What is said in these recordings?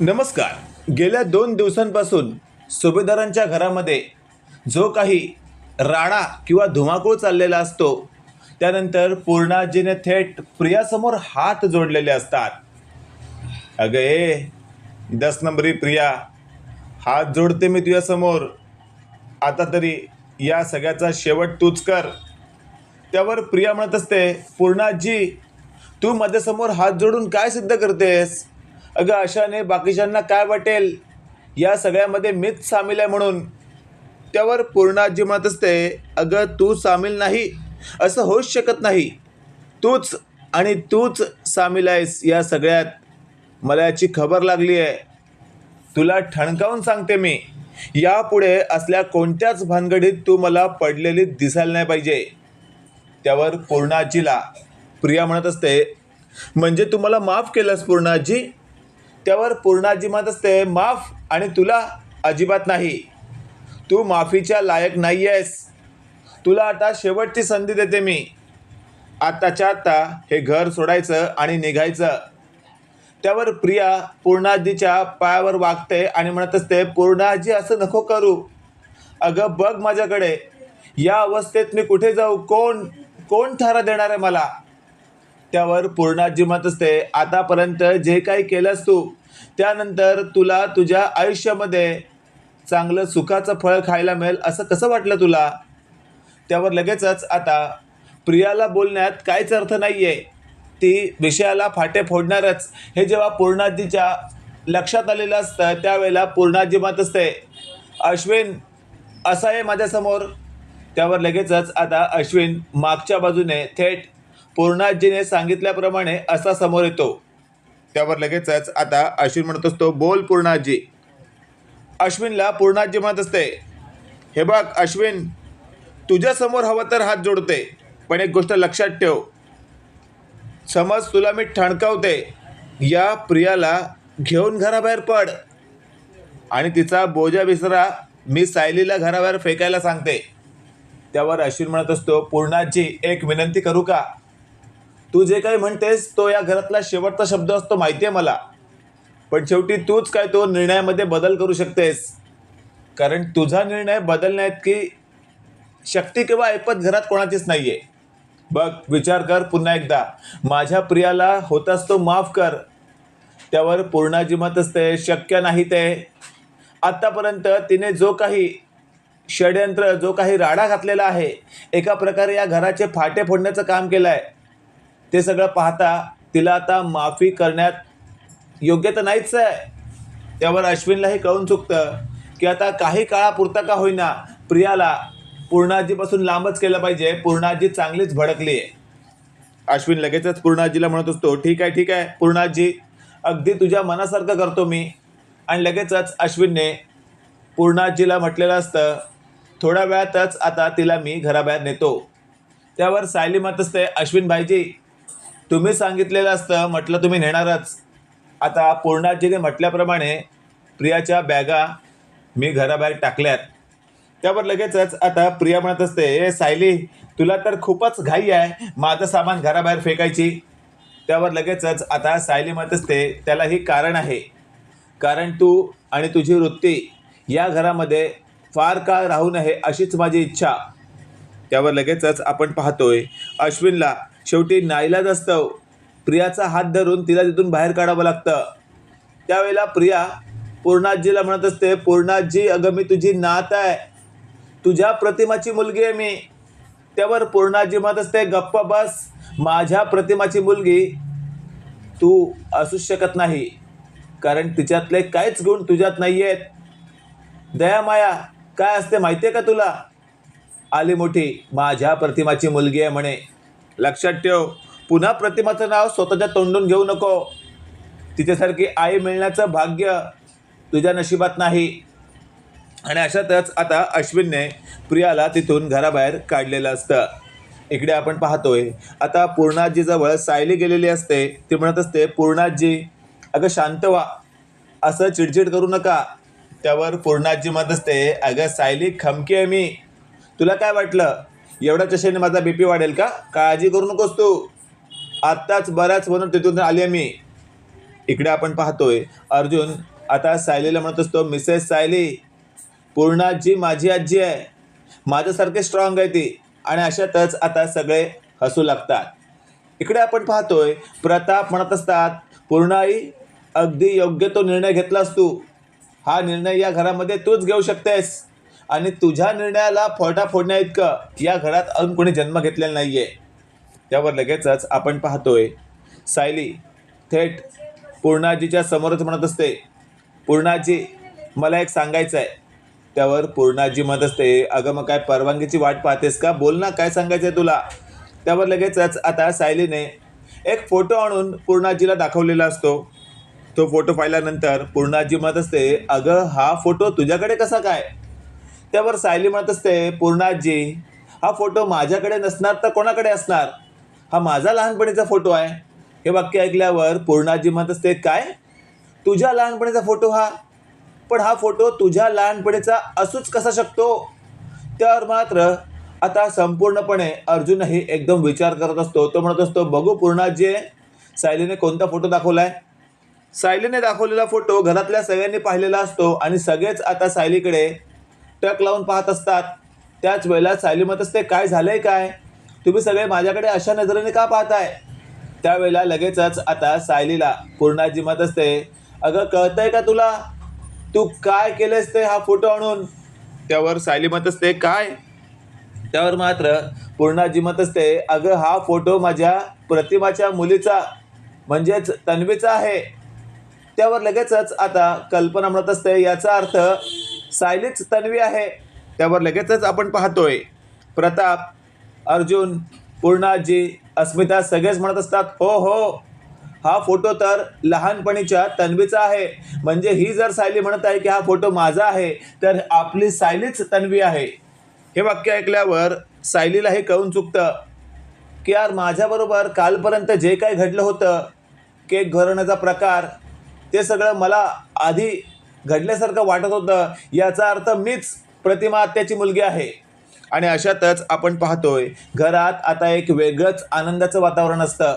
नमस्कार. गेल्या दोन दिवसांपासून सुभेदारांच्या घरामध्ये जो काही राडा किंवा धुमाकूळ चाललेला असतो त्यानंतर पूर्णाजीने थेट प्रियासमोर हात जोडलेले असतात. अगं ए दस नंबरी प्रिया हात जोडते मी तुझ्यासमोर आता तरी या सगळ्याचा शेवट तूच कर. त्यावर प्रिया म्हणत असते पूर्णाजी तू माझ्यासमोर हात जोडून काय सिद्ध करतेस? अगं अशाने बाकीच्यांना काय वाटेल? या सगळ्यामध्ये मीच सामील आहे म्हणून. त्यावर पूर्णाजी म्हणत असते. अगं तू सामील नाही. असं होऊच शकत नाही. तूच आणि तूच सामील आहेस या सगळ्यात. मला याची खबर लागली आहे. तुला ठणकावून सांगते मी. यापुढे असल्या कोणत्याच भानगडीत तू मला पडलेली दिसायला नाही पाहिजे. त्यावर पूर्णाजीला प्रिया म्हणत असते म्हणजे तू मला माफ केलंस पूर्णाजी? त्यावर पूर्णाजी म्हणत असते. माफ आणि तुला अजिबात नाही. तू माफीच्या लायक नाही आहेस तुला आता शेवटची संधी देते मी. आत्ताच्या आत्ता हे घर सोडायचं आणि निघायचं. त्यावर प्रिया पूर्णाजीच्या पायावर वागते आणि म्हणत असते पूर्णाजी असं नको करू. अगं बघ माझ्याकडे. या अवस्थेत मी कुठे जाऊ? कोण? कोण थारा देणार आहे मला? त्यावर पूर्णाजी म्हणत असते. आतापर्यंत जे काही केलंस तू त्यानंतर तुला तुझ्या आयुष्यामध्ये चांगलं सुखाचं फळ खायला मिळेल असं कसं वाटलं तुला? त्यावर लगेचच आता प्रियाला बोलण्यात काहीच अर्थ नाही आहे ती विषयाला फाटे फोडणारच. हे जेव्हा पूर्णाजीच्या लक्षात आलेलं असतं त्यावेळेला पूर्णाजी म्हणत असते. अश्विन असं आहे माझ्यासमोर. त्यावर लगेचच आता अश्विन मागच्या बाजूने थेट पूर्णाजीने सांगितल्याप्रमाणे असा समोर येतो. त्यावर लगेचच आता अश्विन म्हणत असतो बोल पूर्णाजी. अश्विनला पूर्णाजी म्हणत असते हे बघ अश्विन तुझ्यासमोर हवं तर हात जोडते पण एक गोष्ट लक्षात ठेव. समज तुला मी ठणकावते या प्रियाला घेऊन घराबाहेर पड आणि तिचा बोजा विसरा मी सायलीला घराबाहेर फेकायला सांगते. त्यावर अश्विन म्हणत असतो पूर्णाजी एक विनंती करू का? तू जे काही म्हणतेस तो या घरातला शेवटचा शब्द असतो माहिती आहे मला. पण शेवटी तूच काय तो निर्णयामध्ये बदल करू शकतेस. कारण तुझा निर्णय बदलण्यात की शक्ती किंवा ऐपत घरात कोणाचीच नाही आहे बघ विचार कर पुन्हा एकदा. माझ्या प्रियाला होतास तो माफ कर. त्यावर पूर्णाजी मत असते शक्य नाही ते. आत्तापर्यंत तिने जो काही षडयंत्र जो काही राडा घातलेला आहे एका प्रकारे या घराचे फाटे फोडण्याचं काम केलं आहे ते सगळं पाहता तिला आता माफी करण्यात योग्य तर नाहीच आहे. त्यावर अश्विनलाही कळून चुकतं की आता काही काळापुरता का होईना प्रियाला पूर्णाजीपासून लांबच केलं पाहिजे. पूर्णाजी चांगलीच भडकली आहे. अश्विन लगेचच पूर्णाजीला म्हणत असतो ठीक आहे ठीक आहे पूर्णाजी अगदी तुझ्या मनासारखं करतो मी. आणि लगेचच अश्विनने पूर्णाजीला म्हटलेलं असतं थोड्या वेळातच आता तिला मी घराबाहेर नेतो. त्यावर सायली म्हणत असते अश्विन भाईजी तुम्ही सांगितलेलं असतं म्हटलं तुम्ही नेणारच. आता पूर्णाजीने म्हटल्याप्रमाणे प्रियाच्या बॅगा मी घराबाहेर टाकल्यात. त्यावर लगेचच आता प्रिया म्हणत असते ए सायली तुला तर खूपच घाई आहे. माझं सामान घराबाहेर फेकायची. त्यावर लगेचच आता सायली म्हणत असते त्यालाही कारण आहे. कारण तू आणि तुझी वृत्ती या घरामध्ये फार काळ राहू नये अशीच माझी इच्छा. त्यावर लगेचच आपण पाहतोय अश्विनला शेवटी नाईलाज असतं. प्रियाचा हात धरून तिला तिथून बाहेर काढावं लागतं. त्यावेळेला प्रिया पूर्णाजीला म्हणत असते पूर्णाजी अगं मी तुझी नात आहे. तुझ्या प्रतिमाची मुलगी आहे मी. त्यावर पूर्णाजी म्हणत असते गप्प बस. माझ्या प्रतिमाची मुलगी तू असूच शकत नाही. कारण तिच्यातले काहीच गुण तुझ्यात नाही आहेत दयामाया काय असते माहिती आहे का तुला? आली मोठी माझ्या प्रतिमाची मुलगी आहे म्हणे. लक्षात ठेव पुन्हा प्रतिमाचं नाव स्वतःच्या तोंडून घेऊ नको. तिच्यासारखी आई मिळण्याचं भाग्य तुझ्या नशिबात नाही. आणि अशातच आता अश्विनने प्रियाला तिथून घराबाहेर काढलेलं असतं. इकडे आपण पाहतोय आता पूर्णाजीजवळ सायली गेलेली असते. ती म्हणत असते पूर्णाजी अगं शांत व्हा. असं चिडचिड करू नका. त्यावर पूर्णाजी म्हणत असते अगं सायली खमकी आहे मी. तुला काय वाटलं? एवढ्या चशेने माझा बी पी वाढेल का? काळजी करू नकोस तू. आत्ताच बऱ्याच म्हणून तिथून आली आहे मी. इकडे आपण पाहतोय अर्जुन आता सायलीला म्हणत असतो मिसेस सायली पूर्णाजी माझी आजी आहे. माझ्यासारखे स्ट्रॉंग आहे ती. आणि अशातच आता सगळे हसू लागतात. इकडे आपण पाहतोय प्रताप म्हणत असतात पूर्णाई अगदी योग्य तो निर्णय घेतलास तू. हा निर्णय या घरामध्ये तूच घेऊ शकतेस. आणि तुझ्या निर्णयाला फोटा फोडण्या इतकं या घरात अजून कोणी जन्म घेतलेला नाही आहे त्यावर लगेचच आपण पाहतोय सायली थेट पूर्णाजीच्या समोरच म्हणत असते पूर्णाजी मला एक सांगायचं आहे त्यावर पूर्णाजी म्हणत असते अगं मग काय परवानगीची वाट पाहतेस का? बोल ना काय सांगायचं आहे तुला? त्यावर लगेचच आता सायलीने एक फोटो आणून पूर्णाजीला दाखवलेला असतो. तो फोटो पाहिल्यानंतर पूर्णाजी म्हणत असते अगं हा फोटो तुझ्याकडे कसा काय? त्यावर सायली म्हणत असते पूर्णाजी हा फोटो माझ्याकडे नसणार तर कोणाकडे असणार? हा माझा लहानपणीचा फोटो आहे. हे वाक्य ऐकल्यावर पूर्णाजी म्हणत असते काय? तुझ्या लहानपणीचा फोटो हा? पण हा फोटो तुझ्या लहानपणीचा असूच कसा शकतो? त्यावर मात्र आता संपूर्णपणे अर्जुनही एकदम विचार करत असतो. तो म्हणत असतो बघू पूर्णाजी सायलीने कोणता फोटो दाखवलाय? सायलीने दाखवलेला फोटो घरातल्या सगळ्यांनी पाहिलेला असतो आणि सगळेच आता सायलीकडे टक लावून पाहत असतात. त्याच वेळेला सायली म्हणत असते काय झालंय काय? तुम्ही सगळे माझ्याकडे अशा नजरेने का पाहताय? त्यावेळेला लगेचच आता सायलीला पूर्णाजी म्हणत असते अगं कळतंय का तुला? तू काय केलेस ते हा फोटो आणून? त्यावर सायली म्हणत असते काय? त्यावर मात्र पूर्णाजी म्हणत असते अगं हा फोटो माझ्या प्रतिमाच्या मुलीचा म्हणजेच तन्वीचा आहे. त्यावर लगेचच आता कल्पना म्हणत असते याचा अर्थ सायलीच तन्वी आहे. त्यावर लगेचच आपण पाहतोय प्रताप अर्जुन पूर्णाजी अस्मिता सगळेच म्हणत असतात हो हो हा फोटो तर लहानपणीच्या तन्वीचा आहे. म्हणजे ही जर सायली म्हणत आहे की हा फोटो माझा आहे तर आपली सायलीच तन्वी आहे. हे वाक्य ऐकल्यावर सायलीलाही कळून चुकतं की यार माझ्याबरोबर कालपर्यंत जे काही घडलं होतं केक घरवण्याचा प्रकार ते सगळं मला आधी घडल्यासारखं वाटत होतं. याचा अर्थ मीच प्रतिमा आत्याची मुलगी आहे. आणि अशातच आपण पाहतोय घरात आता एक वेगळंच आनंदाचं वातावरण असतं.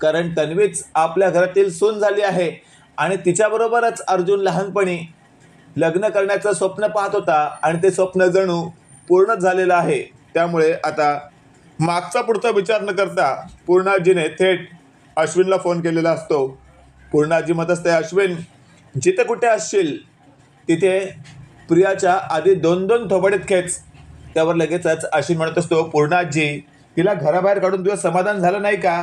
कारण तन्वीच आपल्या घरातील सून झाली आहे आणि तिच्याबरोबरच अर्जुन लहानपणी लग्न करण्याचं स्वप्न पाहत होता आणि ते स्वप्न जणू पूर्णच झालेलं आहे. त्यामुळे आता मागचा पुढचा विचार न करता पूर्णाजीने थेट अश्विनला फोन केलेला असतो. पूर्णाजी मत असते अश्विन. जिथे कुठे असशील तिथे प्रियाच्या आधी दोन दोन थोबडीत खेच. त्यावर लगेचच अश्विन म्हणत असतो पूर्णाजी तिला घराबाहेर काढून तुझं समाधान झालं नाही का?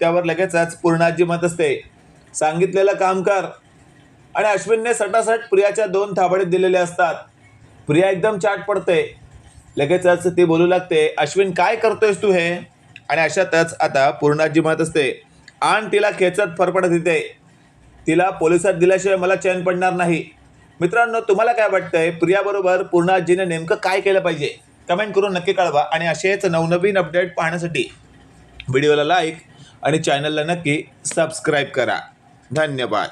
त्यावर लगेचच पूर्णाजी म्हणत असते सांगितलेलं काम कर. आणि अश्विनने सटासट प्रियाच्या दोन थाबडीत दिलेले असतात. प्रिया एकदम चाट पडते. लगेचच ती बोलू लागते अश्विन काय करतोयस तू हे? आणि अशातच आता पूर्णाजी म्हणत असते आण तिला खेचत फरफडत येते तिला पोलिसात दिल्याशिवाय मला चैन पडणार नाही. मित्रांनो तुम्हाला काय वाटतंय? प्रियाबरोबर पूर्णाजीने नेमकं काय केलं पाहिजे? कमेंट करून नक्की कळवा आणि असेच नवनवीन अपडेट पाहण्यासाठी व्हिडिओला लाईक आणि चॅनलला नक्की सबस्क्राईब करा. धन्यवाद.